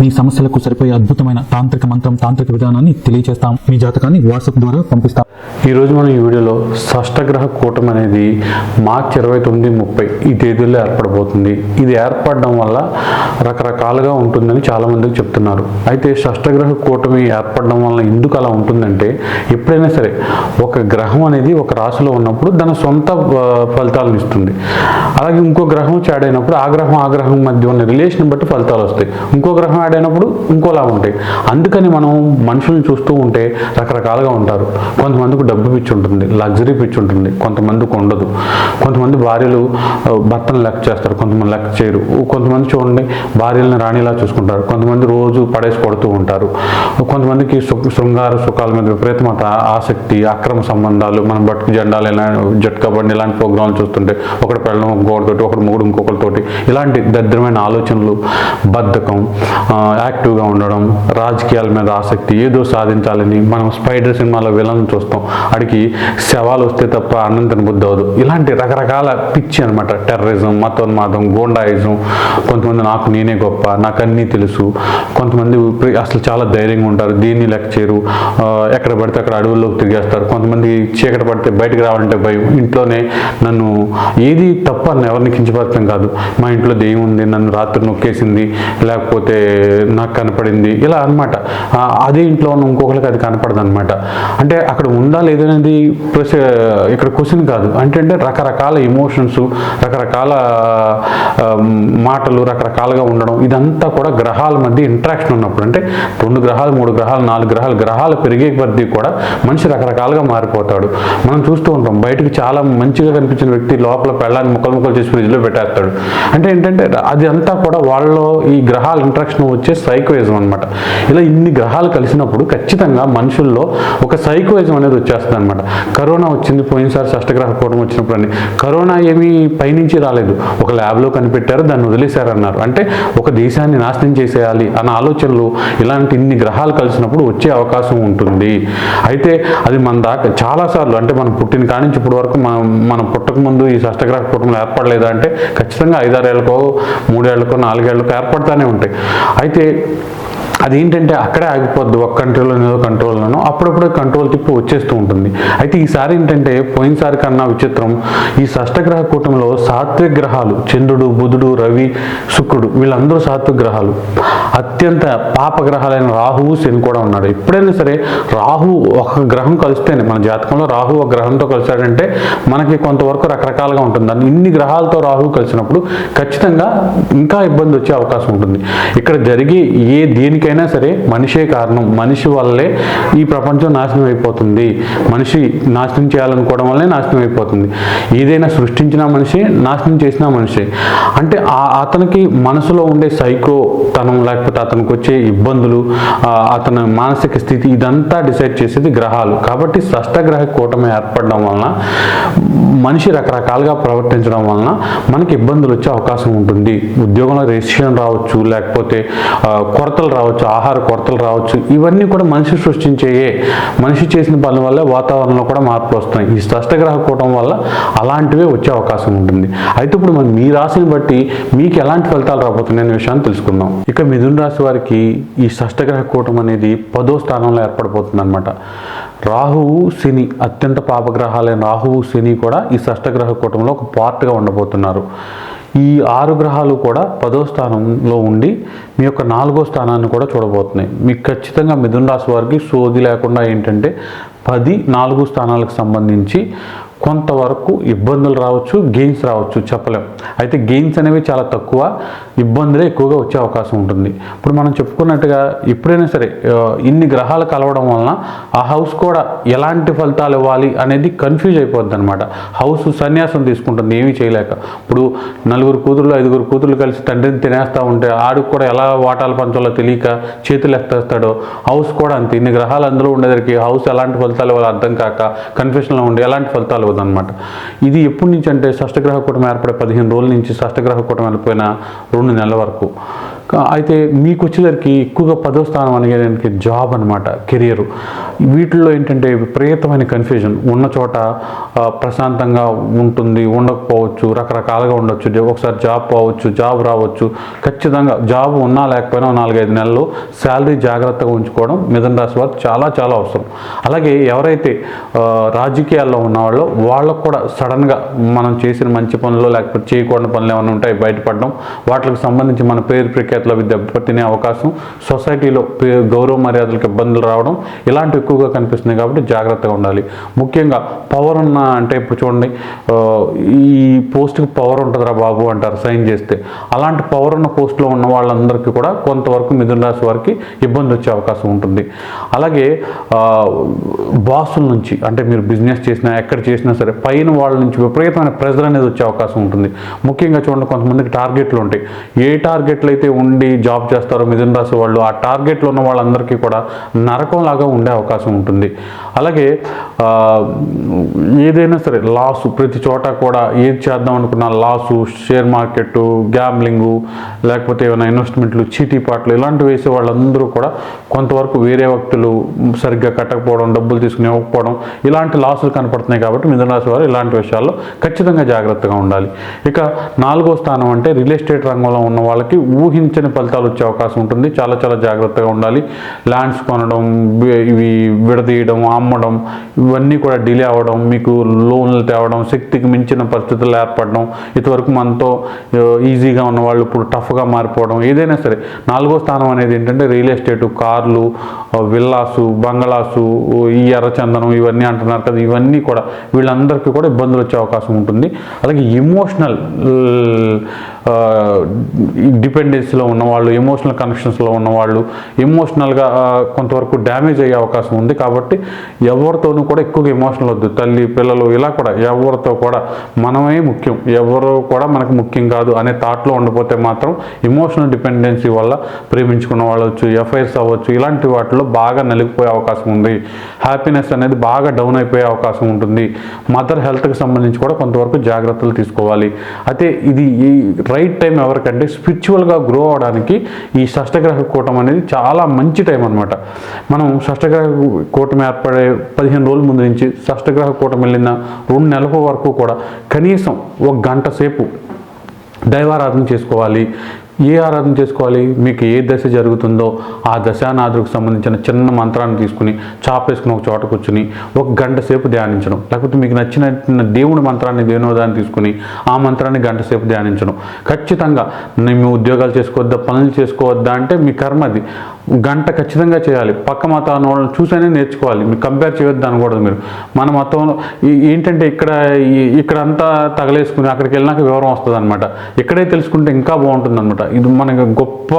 మీ సమస్యలకు సరిపోయే అద్భుతమైన తాంత్రిక మంత్రం తాంత్రిక విధానాన్ని తెలియజేస్తాం మీ జాతకాన్ని వాట్సాప్ ద్వారా పంపిస్తాం. ఈరోజు మనం ఈ వీడియోలో షష్టగ్రహ కూటమి అనేది మార్చి ఇరవై తొమ్మిది ముప్పై ఈ తేదీల్లో ఏర్పడబోతుంది. ఇది ఏర్పడడం వల్ల రకరకాలుగా ఉంటుందని చాలామందికి చెప్తున్నారు. అయితే షష్టగ్రహ కూటమి ఏర్పడడం వల్ల ఎందుకు అలా ఉంటుందంటే ఎప్పుడైనా సరే ఒక గ్రహం అనేది ఒక రాశిలో ఉన్నప్పుడు దాని సొంత ఫలితాలను ఇస్తుంది. అలాగే ఇంకో గ్రహం చాడైనప్పుడు అయినప్పుడు ఆ గ్రహం ఆ గ్రహం మధ్య ఉన్న రిలేషన్ బట్టి ఫలితాలు వస్తాయి. ఇంకో గ్రహం యాడ్ అయినప్పుడు ఇంకోలా ఉంటాయి. అందుకని మనం మనుషుల్ని చూస్తూ ఉంటే రకరకాలుగా ఉంటారు. కొంతమందికి డబ్బు పిచ్చి ఉంటుంది లగ్జరీ పిచ్చి ఉంటుంది కొంతమందికి ఉండదు. కొంతమంది భార్యలు భర్తను లెక్క చేస్తారు కొంతమంది లెక్క చేయరు. కొంతమంది చూడండి భార్యలను రాణిలా చూసుకుంటారు. కొంతమంది రోజు పడేసి కొడుతూ ఉంటారు. కొంతమందికి శృంగార సుఖాల మీద విపరీతమైన ఆసక్తి అక్రమ సంబంధాలు మనం బట్టుకు జెండాలు ఇలా జట్కా బండి ఇలాంటి ప్రోగ్రాంలు చూస్తుంటే ఒకటి పెళ్ళం ఇంకొకటితోటి ఒకటి మూడు ఇంకొకరితోటి ఇలాంటి దరిద్రమైన ఆలోచనలు బద్ధకం యాక్టివ్గా ఉండడం రాజకీయాల మీద ఆసక్తి ఏదో సాధించాలని మనం స్పైడర్ సినిమాలో విలన్ చూస్తాం. అడిగి శవాలు వస్తే తప్ప అన్నం తినబుద్ధి అవ్వదు. ఇలాంటి రకరకాల పిచ్చి అనమాట టెర్రరిజం మతోన్మాదం గోండాయిజం కొంతమంది నాకు నేనే గొప్ప నాకు అన్నీ తెలుసు. కొంతమంది అసలు చాలా ధైర్యంగా ఉంటారు. దీన్ని లెక్క చేయరు. ఎక్కడ పడితే అక్కడ అడవుల్లోకి తిరిగేస్తారు. కొంతమంది చీకటి పడితే బయటకు రావాలంటే భయం. ఇంట్లోనే నన్ను ఏది తప్ప ఎవరిని కించపరచడం కాదు. మా ఇంట్లో దెయ్యం ఉంది నన్ను రాత్రి నొక్కేసింది. లేకపోతే నాకు కనపడింది ఇలా అనమాట అదే ఇంట్లో ఉన్న ఇంకొకరికి అది కనపడదు అనమాట అంటే అక్కడ ఉందా లేదనేది ప్రశ్న ఇక్కడ క్వశ్చన్ కాదు. అంటే అంటే రకరకాల ఎమోషన్స్ రకరకాల మాటలు రకరకాలుగా ఉండడం ఇదంతా కూడా గ్రహాల మధ్య ఇంట్రాక్షన్ ఉన్నప్పుడు. అంటే రెండు గ్రహాలు మూడు గ్రహాలు నాలుగు గ్రహాలు గ్రహాలు పెరిగే కొద్దీ కూడా మనిషి రకరకాలుగా మారిపోతాడు. మనం చూస్తూ ఉంటాం బయటకు చాలా మంచిగా కనిపించిన వ్యక్తి లోపల పెళ్ళాన్ని ముక్కలు ముక్కలు చేసి ఫ్రిడ్జ్లో పెట్టేస్తాడు. అంటే ఏంటంటే అది అంతా కూడా వాళ్ళలో ఈ గ్రహాల ఇంట్రాక్షన్ వచ్చే సైకోయిజం అనమాట ఇలా ఇన్ని గ్రహాలు కలిసినప్పుడు ఖచ్చితంగా మనుషుల్లో ఒక సైకోయిజం అనేది వచ్చేస్తుంది అనమాట కరోనా వచ్చింది పోయినసారి షష్టగ్రహ కూటం వచ్చినప్పుడు అని. కరోనా ఏమీ పైనుంచి రాలేదు. ఒక ల్యాబ్లో కనిపెట్టారు దాన్ని వదిలేశారన్నారు. అంటే ఒక దేశాన్ని నాశనం చేసేయాలి అన్న ఆలోచనలు ఇలాంటి ఇన్ని గ్రహాలు కలిసినప్పుడు వచ్చే అవకాశం ఉంటుంది. అయితే అది మన దాకా చాలాసార్లు అంటే మనం పుట్టిన కానించి నుంచి ఇప్పటి వరకు మనం మనం పుట్టకముందు ఈ షష్టగ్రహ కూటములు ఏర్పడలేదా అంటే ఖచ్చితంగా ఐదారేళ్ళకో మూడేళ్ళకో నాలుగేళ్ళకో ఏర్పడతానే ఉంటాయి. అయితే అదేంటంటే అక్కడే ఆగిపోద్ది ఒక కంట్రోల్లో కంట్రోల్లోనో అప్పుడప్పుడు కంట్రోల్ తిప్పి వచ్చేస్తూ ఉంటుంది. అయితే ఈసారి ఏంటంటే పోయినసారి కన్నా విచిత్రం ఈ షష్టగ్రహ కూటమిలో సాత్విక గ్రహాలు చంద్రుడు బుధుడు రవి శుక్రుడు వీళ్ళందరూ సాత్విక గ్రహాలు. అత్యంత పాపగ్రహాలైన రాహువు శని కూడా ఉన్నాడు. ఎప్పుడైనా సరే రాహు ఒక గ్రహం కలిస్తేనే మన జాతకంలో రాహు ఒక గ్రహంతో కలిశాడంటే మనకి కొంతవరకు రకరకాలుగా ఉంటుంది. దాన్ని ఇన్ని గ్రహాలతో రాహు కలిసినప్పుడు ఖచ్చితంగా ఇంకా ఇబ్బంది వచ్చే అవకాశం ఉంటుంది. ఇక్కడ జరిగే ఏ దేనికైనా సరే మనిషే కారణం. మనిషి వల్లే ఈ ప్రపంచం నాశనం అయిపోతుంది. మనిషి నాశనం చేయాలనుకోవడం వల్లే నాశనం అయిపోతుంది. ఏదైనా సృష్టించిన మనిషి నాశనం చేసిన మనిషి. అంటే ఆ అతనికి మనసులో ఉండే సైకో తనం లేకపోతే అతనికి వచ్చే ఇబ్బందులు అతని మానసిక స్థితి ఇదంతా డిసైడ్ చేసేది గ్రహాలు. కాబట్టి షష్టగ్రహ కూటమి ఏర్పడడం వలన మనిషి రకరకాలుగా ప్రవర్తించడం వలన మనకి ఇబ్బందులు వచ్చే అవకాశం ఉంటుంది. ఉద్యోగంలో రెసిషన్ రావచ్చు లేకపోతే కొరతలు రావచ్చు ఆహార కొరతలు రావచ్చు. ఇవన్నీ కూడా మనిషి సృష్టించేయే మనిషి చేసిన పనుల వల్ల వాతావరణంలో కూడా మార్పులు వస్తున్నాయి. ఈ షష్టగ్రహ కూటం వల్ల అలాంటివే వచ్చే అవకాశం ఉంటుంది. అయితే ఇప్పుడు మనం మీ రాశిని బట్టి మీకు ఎలాంటి ఫలితాలు రాబోతున్నాయి అనే విషయాన్ని తెలుసుకుందాం. ఇక మిథున రాశి వారికి ఈ షష్టగ్రహ కూటం అనేది పదో స్థానంలో ఏర్పడిపోతుంది అనమాట రాహువు శని అత్యంత పాపగ్రహాలైన రాహువు శని కూడా ఈ షష్టగ్రహ కూటంలో ఒక పార్ట్గా ఉండబోతున్నారు. ఈ ఆరు గ్రహాలు కూడా పదో స్థానంలో ఉండి మీ యొక్క నాలుగో స్థానాన్ని కూడా చూడబోతున్నాయి. మీకు ఖచ్చితంగా మిథున రాశి వారికి సోది లేకుండా ఏంటంటే పది నాలుగు స్థానాలకు సంబంధించి కొంతవరకు ఇబ్బందులు రావచ్చు గెయిన్స్ రావచ్చు చెప్పలేం. అయితే గెయిన్స్ అనేవి చాలా తక్కువ. ఇబ్బందులే ఎక్కువగా వచ్చే అవకాశం ఉంటుంది. ఇప్పుడు మనం చెప్పుకున్నట్టుగా ఎప్పుడైనా సరే ఇన్ని గ్రహాలు కలవడం వలన ఆ హౌస్ కూడా ఎలాంటి ఫలితాలు ఇవ్వాలి అనేది కన్ఫ్యూజ్ అయిపోద్ది అనమాట హౌస్ సన్యాసం తీసుకుంటుంది ఏమీ చేయలేక. ఇప్పుడు నలుగురు కూతురులు ఐదుగురు కూతురు కలిసి తండ్రిని తినేస్తూ ఉంటే ఆడికి కూడా ఎలా వాటాలు పంచాలో తెలియక చేతులు ఎత్తేస్తాడో హౌస్ కూడా అంతే. ఇన్ని గ్రహాలు అందులో ఉండేసరికి హౌస్ ఎలాంటి ఫలితాలు ఇవ్వాలో అర్థం కాక కన్ఫ్యూషన్లో ఉండి ఎలాంటి ఫలితాలు ఇవ్వదన్నమాట. ఇది ఎప్పటి నుంచి అంటే షష్టగ్రహ కూటమి ఏర్పడే పదిహేను రోజుల నుంచి షష్టగ్రహ కూటమి వెళ్ళిపోయిన రెండు నెలల వరకు కా- అయితే మీకు వచ్చేసరికి ఎక్కువగా పదో స్థానం అనేది జాబ్ అనమాట కెరియర్. వీటిల్లో ఏంటంటే విపరీతమైన కన్ఫ్యూజన్ ఉన్న చోట ప్రశాంతంగా ఉంటుంది ఉండకపోవచ్చు రకరకాలుగా ఉండొచ్చు. ఒకసారి జాబ్ పోవచ్చు జాబ్ రావచ్చు. ఖచ్చితంగా జాబ్ ఉన్నా లేకపోయినా నాలుగైదు నెలలు శాలరీ జాగ్రత్తగా ఉంచుకోవడం మిథున రాశి వారు చాలా చాలా అవసరం. అలాగే ఎవరైతే రాజకీయాల్లో ఉన్నవాళ్ళో వాళ్ళకు కూడా సడన్గా మనం చేసిన మంచి పనులు లేకపోతే చేయకూడని పనులు ఏమైనా ఉంటాయి బయటపడడం వాటికి సంబంధించి మన పేరు ప్రక్రియ అవి దెబ్బతినే అవకాశం సొసైటీలో పే- గౌరవ మర్యాదలకు ఇబ్బందులు రావడం ఇలాంటివి ఎక్కువగా కనిపిస్తున్నాయి కాబట్టి జాగ్రత్తగా ఉండాలి. ముఖ్యంగా పవర్ ఉన్న అంటే ఇప్పుడు చూడండి ఈ పోస్ట్కి పవర్ ఉంటుందిరా బాబు అంటారు సైన్ చేస్తే. అలాంటి పవర్ ఉన్న పోస్ట్లో ఉన్న వాళ్ళందరికీ కూడా కొంతవరకు మిథున రాశి వారికి ఇబ్బంది వచ్చే అవకాశం ఉంటుంది. అలాగే బాసుల నుంచి అంటే మీరు బిజినెస్ చేసినా ఎక్కడ చేసినా సరే పైన వాళ్ళ నుంచి విపరీతమైన ప్రెజర్ అనేది వచ్చే అవకాశం ఉంటుంది. ముఖ్యంగా చూడండి కొంతమందికి టార్గెట్లు ఉంటాయి. ఏ టార్గెట్లు అయితే ఉండి జాబ్ చేస్తారో మిథున రాశి వాళ్ళు ఆ టార్గెట్లో ఉన్న వాళ్ళందరికీ కూడా నరకం లాగా ఉండే అవకాశం ఉంటుంది. అలాగే ఏదైనా సరే లాసు ప్రతి చోట కూడా ఏది చేద్దాం అనుకున్న లాసు షేర్ మార్కెట్ గ్యామ్లింగు లేకపోతే ఏమైనా ఇన్వెస్ట్మెంట్లు చీటీ పాటలు ఇలాంటివి వేసే వాళ్ళందరూ కూడా కొంతవరకు వేరే వ్యక్తులు సరిగ్గా కట్టకపోవడం డబ్బులు తీసుకుని ఇవ్వకపోవడం ఇలాంటి లాసులు కనపడుతున్నాయి కాబట్టి మిథున రాశి వారు ఇలాంటి విషయాల్లో ఖచ్చితంగా జాగ్రత్తగా ఉండాలి. ఇక నాలుగో స్థానం అంటే రియల్ ఎస్టేట్ రంగంలో ఉన్న వాళ్ళకి ఊహించ ఊహించని ఫలితాలు వచ్చే అవకాశం ఉంటుంది. చాలా చాలా జాగ్రత్తగా ఉండాలి. ల్యాండ్స్ కొనడం ఇవి విడదీయడం అమ్మడం ఇవన్నీ కూడా డిలే అవ్వడం మీకు లోన్లు తేవడం శక్తికి మించిన పరిస్థితులు ఏర్పడడం ఇంతవరకు మనతో ఈజీగా ఉన్న వాళ్ళు ఇప్పుడు టఫ్గా మారిపోవడం ఏదైనా సరే. నాలుగో స్థానం అనేది ఏంటంటే రియల్ ఎస్టేటు కార్లు విల్లాసు బంగళాసు ఈ ఎర్రచందనం ఇవన్నీ అంటున్నారు కదా ఇవన్నీ కూడా వీళ్ళందరికీ కూడా ఇబ్బందులు వచ్చే అవకాశం ఉంటుంది. అలాగే ఎమోషనల్ డిపెండెన్సీలో ఉన్నవాళ్ళు ఎమోషనల్ కనెక్షన్స్లో ఉన్నవాళ్ళు ఎమోషనల్గా కొంతవరకు డ్యామేజ్ అయ్యే అవకాశం ఉంది కాబట్టి ఎవరితోనూ కూడా ఎక్కువగా ఎమోషనల్ వద్దు. తల్లి పిల్లలు ఇలా కూడా ఎవరితో కూడా మనమే ముఖ్యం. ఎవరు కూడా మనకు ముఖ్యం కాదు అనే థాట్లో ఉండిపోతే మాత్రం ఎమోషనల్ డిపెండెన్సీ వల్ల ప్రేమించుకున్న వాళ్ళు వచ్చు ఎఫ్ఐఆర్స్ అవ్వచ్చు ఇలాంటి వాటిలో బాగా నలిగిపోయే అవకాశం ఉంది. హ్యాపీనెస్ అనేది బాగా డౌన్ అయిపోయే అవకాశం ఉంటుంది. మదర్ హెల్త్కి సంబంధించి కూడా కొంతవరకు జాగ్రత్తలు తీసుకోవాలి. అయితే ఇది ఈ రైట్ టైం ఎవరికంటే స్పిరిచువల్గా గ్రో అవడానికి ఈ షష్టగ్రహ కూటం అనేది చాలా మంచి టైం అనమాట మనం షష్టగ్రహ కూటం ఏర్పడే పదిహేను రోజుల ముందు నుంచి షష్టగ్రహ కూటం వెళ్ళిన రెండు నెలల వరకు కూడా కనీసం ఒక గంట సేపు దైవారాధన చేసుకోవాలి. ఏ ఆరాధన చేసుకోవాలి? మీకు ఏ దశ జరుగుతుందో ఆ దశానాథుడికి సంబంధించిన చిన్న మంత్రాన్ని తీసుకుని చాపేసుకుని ఒక చోట కూర్చుని ఒక గంట సేపు ధ్యానించడం. లేకపోతే మీకు నచ్చిన దేవుడి మంత్రాన్ని దేనోదాన్ని తీసుకుని ఆ మంత్రాన్ని గంట సేపు ధ్యానించడం. ఖచ్చితంగా మేము ఉద్యోగాలు చేసుకోవద్దా పనులు చేసుకోవద్దా అంటే మీ కర్మ అది. గంట ఖచ్చితంగా చేయాలి. పక్క మతాన్ని వాళ్ళని చూసైనా నేర్చుకోవాలి. మీరు కంపేర్ చేయొద్దు అనకూడదు మీరు. మన మతంలో ఈ- ఏంటంటే ఇక్కడ ఇక్కడ అంతా తగలేసుకుని అక్కడికి వెళ్ళినాక వివరం వస్తుంది అనమాట ఇక్కడే తెలుసుకుంటే ఇంకా బాగుంటుంది అనమాట ఇది మనకి గొప్ప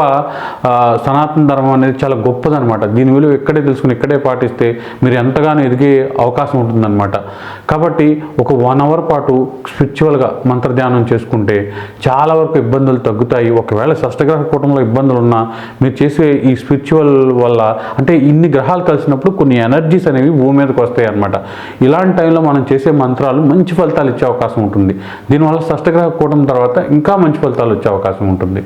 సనాతన ధర్మం అనేది చాలా గొప్పదనమాట దీని విలువ ఇక్కడే తెలుసుకుని ఇక్కడే పాటిస్తే మీరు ఎంతగానో ఎదిగే అవకాశం ఉంటుందన్నమాట. కాబట్టి ఒక వన్ అవర్ పాటు స్పిరిచువల్గా మంత్రధ్యానం చేసుకుంటే చాలా వరకు ఇబ్బందులు తగ్గుతాయి. ఒకవేళ షష్టగ్రహ కూటంలో ఇబ్బందులు ఉన్నా మీరు చేసే ఈ స్పిరిచువల్ వల్ల అంటే ఇన్ని గ్రహాలు కలిసినప్పుడు కొన్ని ఎనర్జీస్ అనేవి భూమి మీదకి వస్తాయి అన్నమాట. ఇలాంటి టైంలో మనం చేసే మంత్రాలు మంచి ఫలితాలు ఇచ్చే అవకాశం ఉంటుంది. దీనివల్ల షష్టగ్రహ కూటం తర్వాత ఇంకా మంచి ఫలితాలు వచ్చే అవకాశం ఉంటుంది.